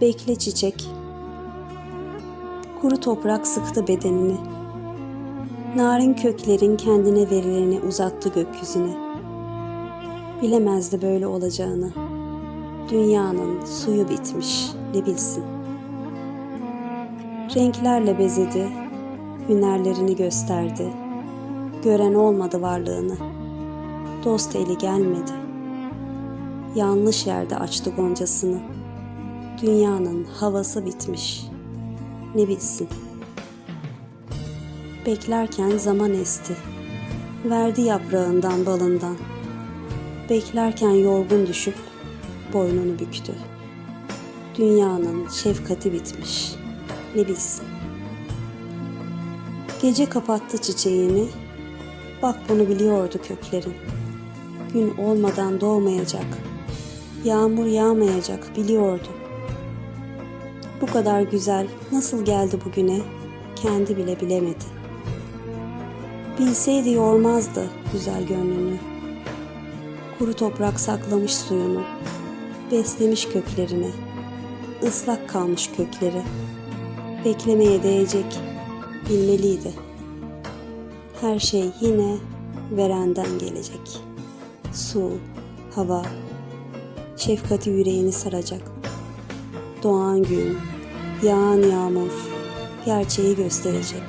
Bekle çiçek. Kuru toprak sıktı bedenini. Narin köklerin kendine verileni uzattı gökyüzüne. Bilemezdi böyle olacağını. Dünyanın suyu bitmiş, ne bilsin. Renklerle bezedi, hünerlerini gösterdi. Gören olmadı varlığını. Dost eli gelmedi. Yanlış yerde açtı goncasını. Dünyanın havası bitmiş. Ne bilsin. Beklerken zaman esti. Verdi yaprağından balından. Beklerken yorgun düşüp boynunu büktü. Dünyanın şefkati bitmiş. Ne bilsin. Gece kapattı çiçeğini. Bak bunu biliyordu köklerin. Gün olmadan doğmayacak. Yağmur yağmayacak biliyordu. Bu kadar güzel nasıl geldi bugüne kendi bile bilemedi. Bilseydi yormazdı güzel gönlünü. Kuru toprak saklamış suyunu, beslemiş köklerini, ıslak kalmış kökleri. Beklemeye değecek, bilmeliydi. Her şey yine verenden gelecek. Su, hava, şefkati yüreğini saracak. Doğan gün, yağan yağmur, gerçeği gösterecek.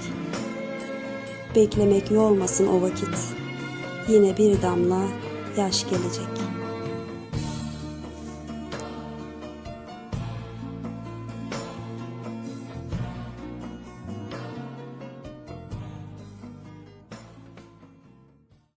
Beklemek yormasın o vakit. Yine bir damla yaş gelecek.